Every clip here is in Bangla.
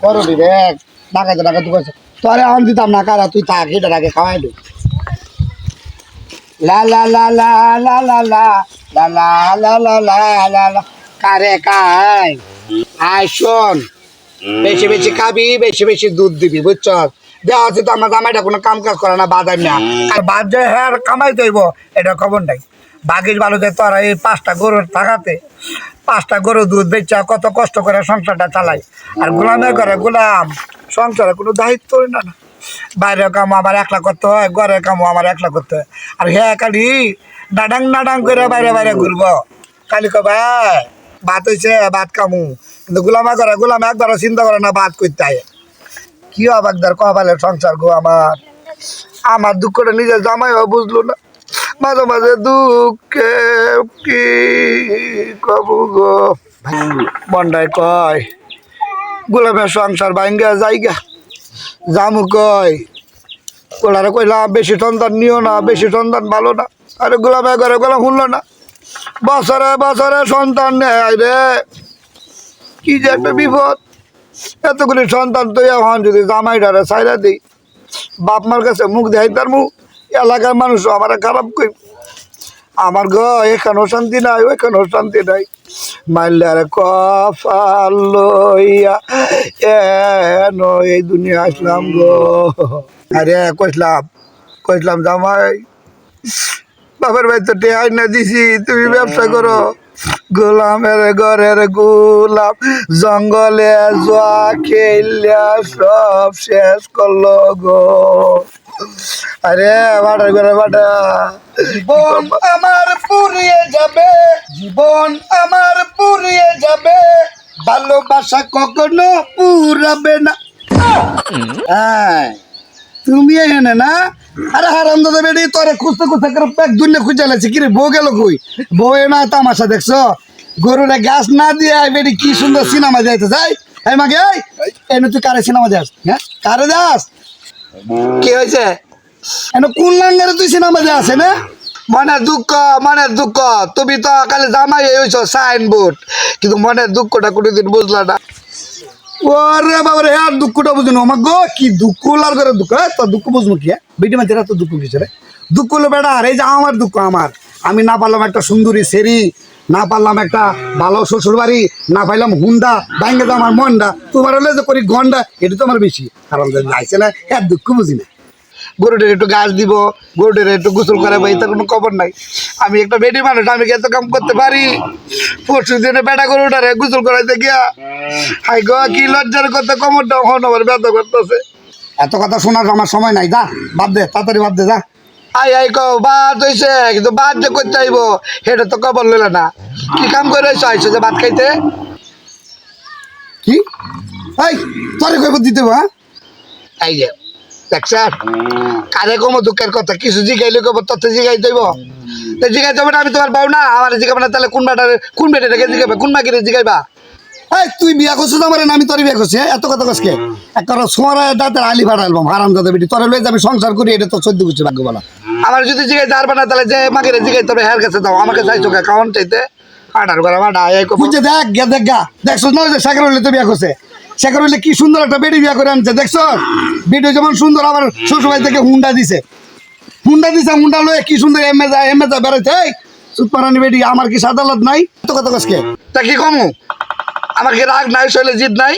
করবি রে ডাকাতে করছে তোরে আন দিতাম না কারা তুই থাক এটা আগে খাওয়াই দে লা লা লা লা লা লা লা লা লা লা লা লা লা লা কারে কাই আয় শোন বেশি বেশি খাবি বেশি বেশি দুধ দিবি বুঝছ দেওয়া আছে তো আমার জামাইটা কোনো কাম কাজ করে না বাদাম না আর বাদ যে হ্যাঁ কামাই দেব এটা খবর নাই বাগির বালুতে তোরা এই পাঁচটা গরুর থাকাতে পাঁচটা গরু দুধ বেচা কত কষ্ট করে সংসারটা চালাই আর গোলামের ঘরে গোলাম, সংসারে কোনো দায়িত্ব না না। বাইরের কামও আমার একলা করতে হয়, ঘরের কামও আমার একলা করতে হয়। আর হ্যাঁ খালি নাডাং নাডাং করে বাইরে বাইরে ঘুরবো। খালি কো ভাই, ভাত হয়েছে ভাত কামু কিন্তু গোলামা করে গোলাম একবারও চিন্তা করে না ভাত করতে হয় কি অবাকদার কপালে সংসার গো আমার। আমার দুঃখটা নিজের জামাইও বুঝলো না। মাঝে মাঝে দুঃখে কি কবু গো? কয় গোলামের সংসার ভাঙ্গা জায়গা জামু কয় কোলারে কইলাম বেশি সন্তান নিও না, বেশি সন্তান ভালো না। আরে গোলামে ঘরে গোলাম শুনলো না। বছরে বছরে সন্তান নেয় রে। কি যে একটা বিপদ। এতগুলি সন্তান তো এখন যদি জামাইটারে সাইরা দিই, বাপ মার কাছে মুখ দেয় তার মুখ এলাকার মানুষ আমার খারাপ কই? আমার গো, এখানেও শান্তি নাই, ওইখানেও শান্তি নাই। মাইলার কফাল এই দুনিয়া আসলাম গো? আরে, কইসলাম কইসলাম জামাই, বাপের ভাই তো টেহাই না দিছি, তুমি ব্যবসা করো। গোলামের ঘরের গোলাম জঙ্গলে জোয়া খেলিয়া সব শেষ করল গো। আরে বাটার করে বাটা। জীবন আমার পুরিয়ে যাবে জীবন আমার পুরিয়ে যাবে। ভালোবাসা কখনো পুরাবে না। হ্যাঁ তুমি এখানে না? আরে হারাম দাদা বেড়ি তোরে খুঁজতে খুঁজতে করে প্যাক দুনিয়া খুঁজে লাগছে কিরে বউ গেল কই? বউ না তামাশা দেখছ? গরুরে গাছ না দিয়ে বেড়ি কি সুন্দর সিনেমা যাইতে যাই এই এই এনে তুই কারে সিনেমা যাস? হ্যাঁ? কারে যাস? কি হয়েছে? এনে কোন লাঙ্গারে তুই সিনেমা আছে না? মনের দুঃখ মনের দুঃখ। তুমি তো কালে জামাই হয়েছ সাইনবোর্ড। কিন্তু মনের দুঃখটা কোনোদিন বুঝলা না। ওরে বাবারে, আর দুঃখটা বুঝুন আমার গো কি দুঃখ লাল করে দুঃখ। তো দুঃখ বুঝব কি? বেটি মাঝে তো দুঃখ কিছু রে দুঃখ হলো বেটা, আর এই যে আমার দুঃখ, আমার। আমি না পারলাম একটা সুন্দরী সেরি, না পারলাম একটা ভালো শ্বশুর বাড়ি না পাইলাম হুন্ডা ব্যাঙ্গে আমার মনটা। তোমার হলে যে করি গন্ডা, এটা তো আমার বেশি। কারণ যে যাইছে না হ্যাঁ দুঃখ বুঝি না। গরুটার একটু গাছ দিব গরুটার একটু গোসল করে ভাই তার কোনো খবর নাই। আমি একটা বেডি মানুষ আমি এত কাম করতে পারি? পরশু দিনে বেটা গরুটারে গোসল করাইতে গিয়া হাই গো কি লজ্জার কথা কমরটা হন আমার ব্যথা করতেছে। এত কথা শোনার আমার সময় নাই যা বাদ দে তাড়াতাড়ি বাদ দে যা। আই আই কো বাদ হইছে কিন্তু বাদ যে করতে আইব সেটা তো খবর লইলে না। কি কাম করে আইছো যে ভাত খাইতে? কি? এই তোরে কইব দিতে হ্যাঁ? এই যে দেখছেন কারে কমো দুঃখের কথা? কিছু জিগাইলে কব তত জিগাই দইব। তো জিগাই দেবো না আমি তোমার বউ না আমার জিগাবে না তাহলে কোন বেটারে কোন বেটাটাকে জিগাবে কোন মাগিরে জিগাইবা? এই তুই বিয়া করছিস আমার আমি তোর বিয়া করছি হ্যাঁ? এত কথা কসকে একটা সোমারা দাঁতের আলি ভাড়া অ্যালবাম হারাম দাদা বেটি। তোরা লয়ে যাবি সংসার করি এটা তো চোদ্দ বুঝছে ভাগ্য বলা আমার যদি জিগাই পারবে না তাহলে যে মাগিরে জিগাই তবে হের কাছে দাও। আমাকে চাইছো কাউন্ট চাইতে আটার করে এই বুঝছে দেখ গে দেখ গা। দেখছ না যে সাগর হইলে তো বিয়া করছে? সাগর হইলে কি সুন্দর একটা বেটি বিয়া করে আনছে, দেখছ? বেটি যেমন সুন্দর, আবার শ্বশুরবাড়ি থেকে হুন্ডা দিছে। হুন্ডা দিছে, হুন্ডা লয়ে কি সুন্দর এমএ যা এমএ যা বেড়াইতে এই সুতপারানি বেটি, আমার কি সাদালত নাই? এত কথা কসকে তা কি কমু? আমার কি রাগ নাই, শৈলে জিদ নাই?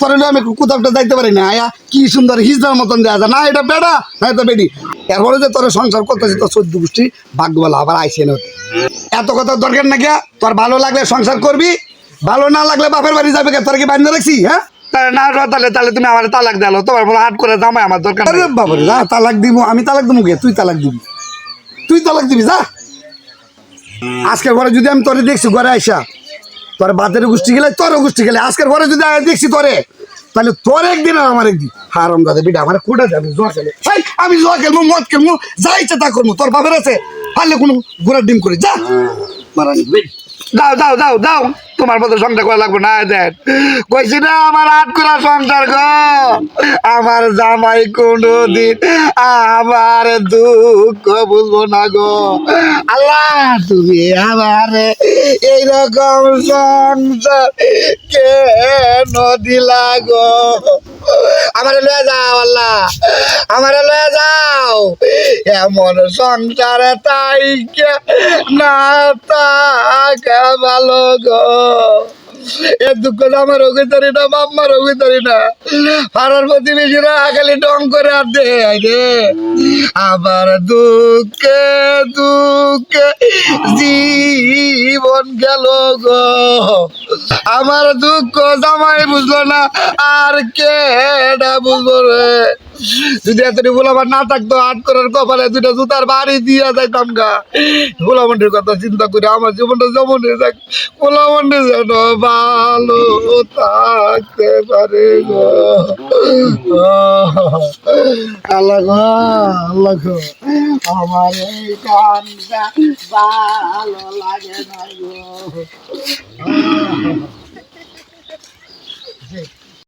তোর আমি কোথাও যাইতে পারি না। আয়া, কি সুন্দর হিজদার মতন দেওয়া যায়। না, এটা বেড়া না, এটা বেডি এরপরে যে তোর সংসার করতেছি, তোর চোদ্দ গোষ্ঠী ভাগ্যবেলা আবার আইসে না। এত কথা দরকার না কে তোর ভালো লাগলে সংসার করবি, ভালো না লাগলে বাপের বাড়ি যাবে কে? তোর কি বান্ধে রাখছি হ্যাঁ? না তাহলে তাহলে তুমি আমার তালাক দিলো তোমার বলে হাট করে জামাই আমার দরকার আরে বাবারে যা তালাক দিব আমি তালাক দিব তুই তালাক দিবি। তুই তালাক দিবি যা। আজকের পরে যদি আমি তোরে দেখছি ঘরে আইসা তোর বাতের গোষ্ঠী গেলে তোর গোষ্ঠী গেলে আজকের পরে যদি দেখছি তোরে তাহলে তোর একদিন আর আমার একদিন। হারাম দাদা বিটা আমার কোটা যাবে? জোয়া খেলে। আমি জোয়া খেলব মদ খেলব যা ইচ্ছা তা করব। তোর বাপের আছে পারলে কোনো ঘোড়ার ডিম করে যা। দাও দাও দাও দাও। তোমার মতো সংসার করা লাগবে না দেন কইছি না, আমার আট করা সংসার গো। আমার জামাই কোনো দিন আমার দুঃখ বুঝব না গো। আল্লাহ, তুমি আমার এইরকম সংসার কেন দিলা গো? আমারে লয়ে যাও, আল্লাহ। আমারে লয়ে যাও। এমন সংসারে তাই না তাকে ভালো গো। এ দুঃখ আমার রোগে তারি না বাম্মা রোগে তারি না। পাড়ার প্রতিবেশীরা খালি ডং করে আর দে রে আবার দুঃখে দুঃখে জীবন গেল গো। আমার দুঃখ জামাই বুঝলো না, আর কে বুঝব রে? যদি এতটি গোলামার না থাকতো, আট করার কপালে দুটা জুতার বাড়ি দিয়ে যাইতাম গা। গোলামন্ডির কথা চিন্তা করে আমার জীবনটা যেমন যাক। গোলামন্ডি যেন ভালো থাকতে পারে আল্লাহ আল্লাহ আমার এই গানটা ভালো লাগে না গো।